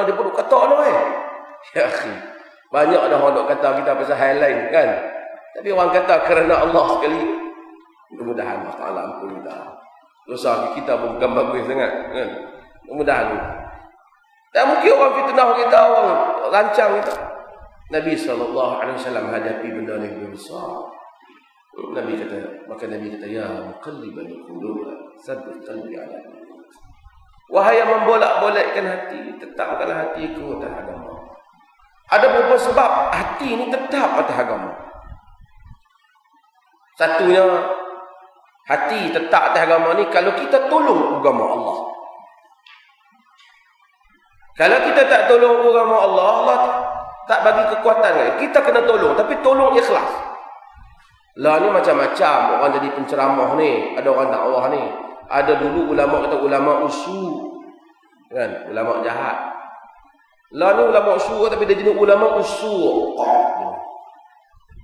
mana dia perlu kata lah eh. Ya akhi. Banyak dah orang kata kita pasal hal lain kan. Tapi orang kata kerana Allah sekali. Mudah-mudahan Allah Ta'ala ampun kita. Dosa kita pun bukan bagus sangat. Kan? Mudah-mudahan. Tak mungkin orang fitnah kita, orang rancang kita. Nabi SAW hadapi benda yang besar. Nabi kata, maka Nabi kata, Ya muqallibal qulub, sabbit qalbi ala Wahai yang membolak-bolikkan hati, tetapkanlah hatiku atas agama. Ada beberapa sebab hati ini tetap atas agama. Satunya, hati tetap atas agama ni kalau kita tolong agama Allah. Kalau kita tak tolong agama Allah, Allah tak bagi kekuatan. Kita kena tolong, tapi tolong ikhlas. Lah ni macam-macam orang jadi penceramah ni, ada orang dakwah ni. Ada dulu ulama kata ulama usu. Kan? Ulama jahat. Lah ni ulama usu tapi dia jadi ulama usu.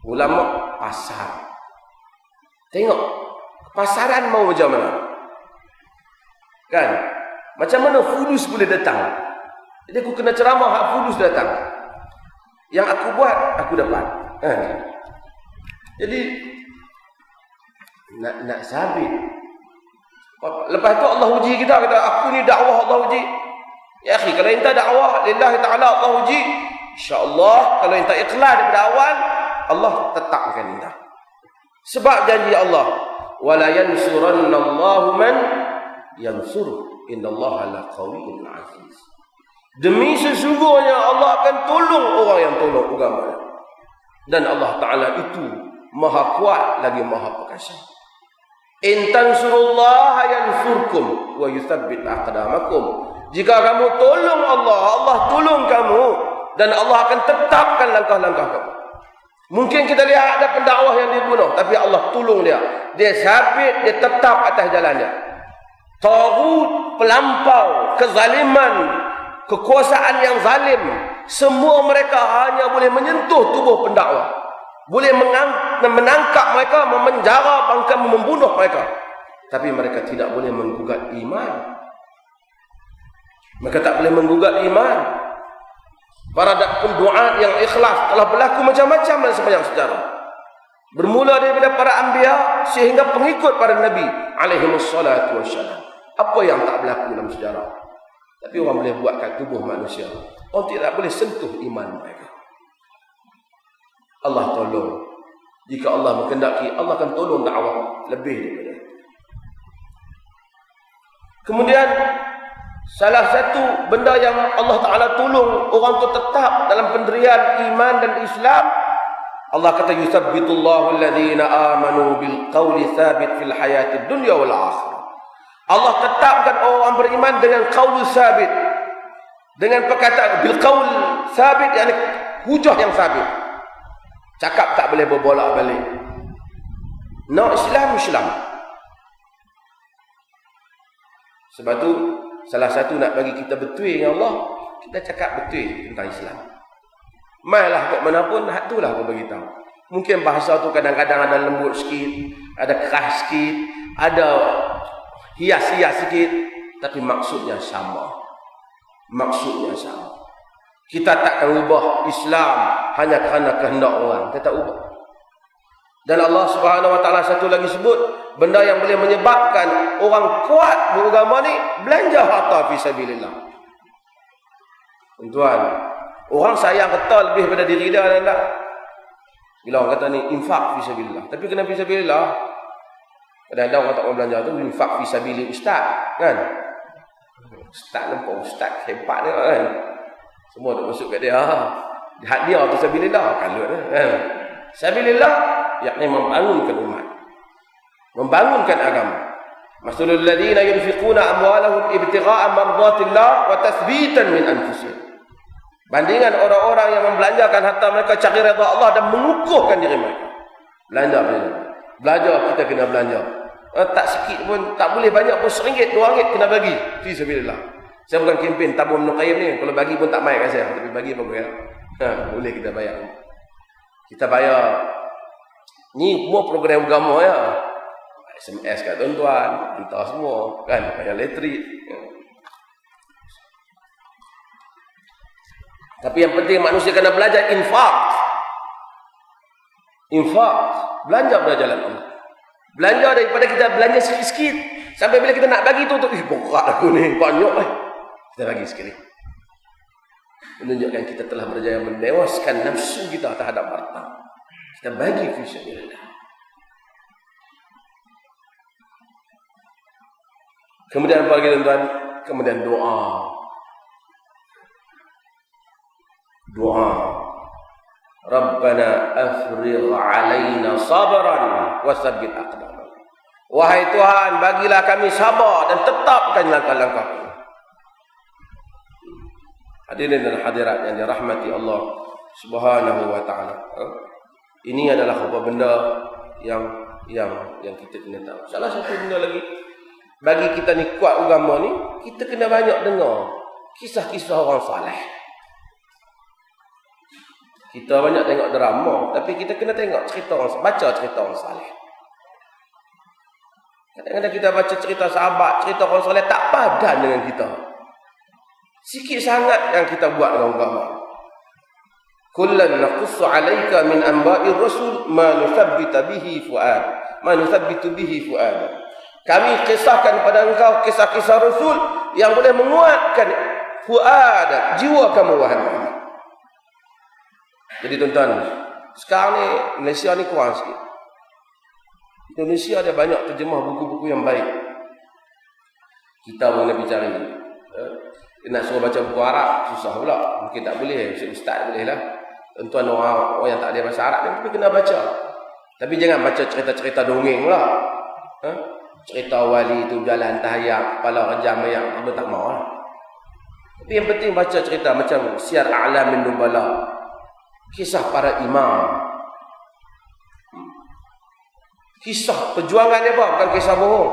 Ulama pasar. Tengok pasaran mau macam mana? Kan? Macam mana fulus boleh datang? Jadi aku kena ceramah hak fulus datang. Yang aku buat, aku dapat. Kan? Jadi nak nak sabit. Lepas tu Allah uji kita kata aku ni dakwah Allah uji. Ya akhi kalau enta dakwah lillahi taala Allah uji, insya-Allah kalau enta ikhlas daripada awal Allah tetapkan enta. Sebab janji Allah, wala yansurannallahu man yansur. Innallaha la qawiyyun aziz. Demi sesungguhnya Allah akan tolong orang yang tolong agama. Dan Allah Taala itu maha kuat lagi maha perkasa. In tansurullaha yansurkum wa yuthabbit aqdamakum. Jika kamu tolong Allah, Allah tolong kamu dan Allah akan tetapkan langkah-langkah kamu. Mungkin kita lihat ada pendakwah yang dibunuh, tapi Allah tolong dia. Dia sabit, dia tetap atas jalannya. Tagut, pelampau, kezaliman, kekuasaan yang zalim, semua mereka hanya boleh menyentuh tubuh pendakwah boleh menangkap mereka, memenjara, bahkan membunuh mereka. Tapi mereka tidak boleh menggugat iman. Mereka tak boleh menggugat iman. Para doa yang ikhlas telah berlaku macam-macam dalam sepanjang sejarah. Bermula daripada para anbiya sehingga pengikut para nabi alaihi wassalatu wassalam. Apa yang tak berlaku dalam sejarah? Tapi orang boleh buatkan tubuh manusia. Orang tidak boleh sentuh iman mereka. Allah tolong. Jika Allah berkendaki, Allah akan tolong dakwah lebih daripada Kemudian salah satu benda yang Allah Taala tolong orang tu tetap dalam pendirian iman dan Islam Allah kata yusabbitullahu alladhina amanu bil qawli thabit fil hayatid dunya wal akhirah. Allah tetapkan orang beriman dengan qaul sabit. Dengan perkataan bil qaul sabit yakni hujah yang sabit. Cakap tak boleh berbolak balik. No Islam Islam. Sebab tu salah satu nak bagi kita betul dengan Allah, kita cakap betul tentang Islam. Mailah kok mana pun hak itulah aku bagi tahu. Mungkin bahasa tu kadang-kadang ada lembut sikit, ada keras sikit, ada hias-hias sikit, tapi maksudnya sama. Maksudnya sama. Kita takkan ubah Islam hanya kerana kehendak orang. Kita tak ubah. Dan Allah Subhanahu Wa Taala satu lagi sebut benda yang boleh menyebabkan orang kuat beragama ni belanja harta fi sabilillah. Tuan, orang sayang kata lebih pada diri dia dan tak. Bila orang kata ni infak fi sabilillah. Tapi kena fi sabilillah. Kadang-kadang orang tak mau belanja tu infak fi sabilillah ustaz, kan? Ustaz nampak ustaz hebat dia kan. Semua nak masuk kat dia. Hak dia tu sabilillah kalut kan. Sabilillah yakni membangunkan umat. Membangunkan agama. Masalul ladina yunfiquna amwalahum ibtigha'a mardatillah wa tathbitan min anfusihim. Bandingan orang-orang yang membelanjakan harta mereka cari redha Allah dan mengukuhkan diri mereka. Belanja belanja. Belanja kita kena belanja. Eh, tak sikit pun tak boleh banyak pun seringgit dua ringgit kena bagi. Fi sabilillah. Saya bukan kempen tabung Ibn Qayyim ni. Kalau bagi pun tak main kat saya. Tapi bagi apa ya? Ha, boleh kita bayar. Kita bayar. Ni semua program agama ya. SMS kat tuan-tuan. Hantar semua. Kan? Bayar elektrik. Tapi yang penting manusia kena belajar infak. Infak. Belanja pada jalan Allah. Belanja daripada kita belanja sikit-sikit. Sampai bila kita nak bagi tu, tu eh, berat aku ni. Banyak lah. Kita bagi sekali. Menunjukkan kita telah berjaya menewaskan nafsu kita terhadap harta. Kita bagi fisabilillah. Kemudian apa lagi tuan-tuan? Kemudian doa. Doa. Rabbana afrigh alaina sabran wa sabbit aqdamana. Wahai Tuhan, bagilah kami sabar dan tetapkan langkah-langkah. Hadirin dan hadirat yang dirahmati Allah Subhanahu wa taala. Ha? Ini adalah apa benda yang yang yang kita kena tahu. Salah satu benda lagi bagi kita ni kuat agama ni, kita kena banyak dengar kisah-kisah orang saleh. Kita banyak tengok drama, tapi kita kena tengok cerita orang, baca cerita orang saleh. Kadang-kadang kita baca cerita sahabat, cerita orang saleh tak padan dengan kita. Sikit sangat yang kita buat dengan agama. Kullan naqussu 'alaika min anba'ir rasul ma nuthabbita bihi fu'ad. Ma nuthabbitu bihi fu'ad. Kami kisahkan kepada engkau kisah-kisah rasul yang boleh menguatkan fu'ad, jiwa kamu wahai Muhammad. Jadi tuan-tuan, sekarang ni Malaysia ni kurang sikit. Indonesia ada banyak terjemah buku-buku yang baik. Kita pun lebih cari. Eh? Nak suruh baca buku Arab, susah pula. Mungkin tak boleh. Ustaz, Ustaz boleh lah. Tuan-tuan orang, orang yang tak ada bahasa Arab tapi kena baca. Tapi jangan baca cerita-cerita dongeng pula. Eh? Cerita wali tu jalan tahayak, kepala rejam yang kita tak mahu lah. Tapi yang penting baca cerita macam Siar A'lam min Nubala kisah para imam kisah perjuangan dia apa bukan kisah bohong